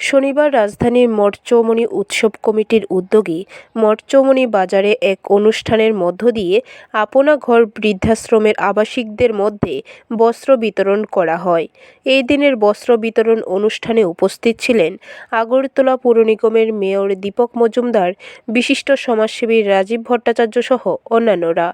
শনিবার রাজধানীর মঠচৌমুহনী উৎসব কমিটির উদ্যোগে মঠচৌমুহনী বাজারে এক অনুষ্ঠানের মধ্য দিয়ে আপনা ঘর বৃদ্ধাশ্রমের আবাসিকদের মধ্যে বস্ত্র বিতরণ করা হয়। এই দিনের বস্ত্র বিতরণ অনুষ্ঠানে উপস্থিত ছিলেন আগরতলা পুর নিগমের মেয়র দীপক মজুমদার, বিশিষ্ট সমাজসেবী রাজীব ভট্টাচার্য সহ অন্যান্যরা।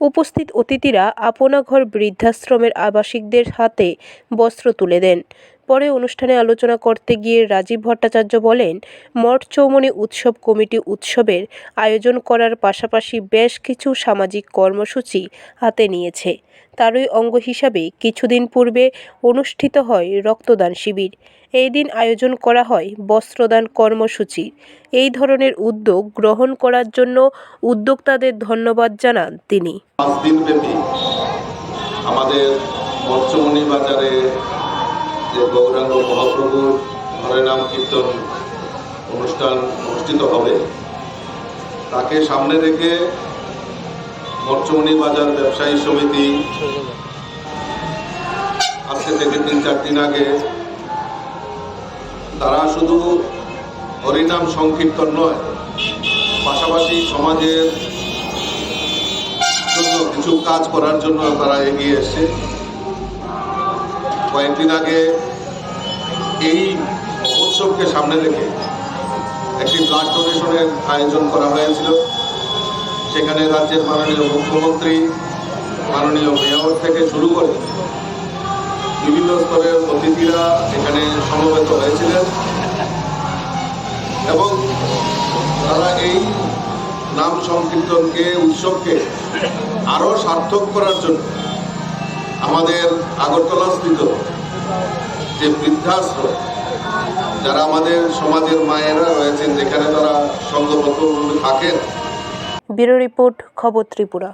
উপস্থিত অতিথিরা আপনা ঘর বৃদ্ধাশ্রমের আবাসিকদের হাতে বস্ত্র তুলে দেন। পরে অনুষ্ঠানে আলোচনা করতে গিয়ে রাজীব ভট্টাচার্য বলেন, মঠ চৌমনি উৎসব কমিটি উৎসবের আয়োজন করার পাশাপাশি বেশ কিছু সামাজিক কর্মসূচি হাতে নিয়েছে। তারই অঙ্গ হিসাবে কিছুদিন পূর্বে অনুষ্ঠিত হয় রক্তদান শিবির। এই দিন আয়োজন করা হয় বস্ত্রদান কর্মসূচি। এই ধরনের উদ্যোগ গ্রহণ করার জন্য উদ্যোক্তাদের ধন্যবাদ জানান তিনি। আমাদের বাজারে যে গৌরাঙ্গ মহাপ্রভুর হরেনাম কীর্তন অনুষ্ঠান অনুষ্ঠিত হবে। তাকে সামনে রেখে মৎস্যমণি বাজার ব্যবসায়ী সমিতি আজকে থেকে তিন চার দিন আগে তারা শুধু হরিনাম সংকীর্তন নয়, পাশাপাশি সমাজের জন্য কিছু কাজ করার জন্য তারা এগিয়ে এসছে। কয়েকদিন আগে এই মহোৎসবকে সামনে রেখে একটি ব্লাড ডোনেশনের আয়োজন করা হয়েছিল। সেখানে রাজ্যের মাননীয় মুখ্যমন্ত্রী, মাননীয় মেয়র থেকে শুরু করে বিভিন্ন স্তরের অতিথিরা এখানে সমবেত হয়েছিলেন এবং তারা এই নাম সংকীর্তনকে, উৎসবকে আরও সার্থক করার জন্য আমাদের আগরতলা স্থিত যে বৃদ্ধাশ্রম, যারা আমাদের সমাজের মায়েরা রয়েছেন, যেখানে তারা সঙ্গবদ্ধ থাকেন। ব্যুরো রিপোর্ট, খবর ত্রিপুরা।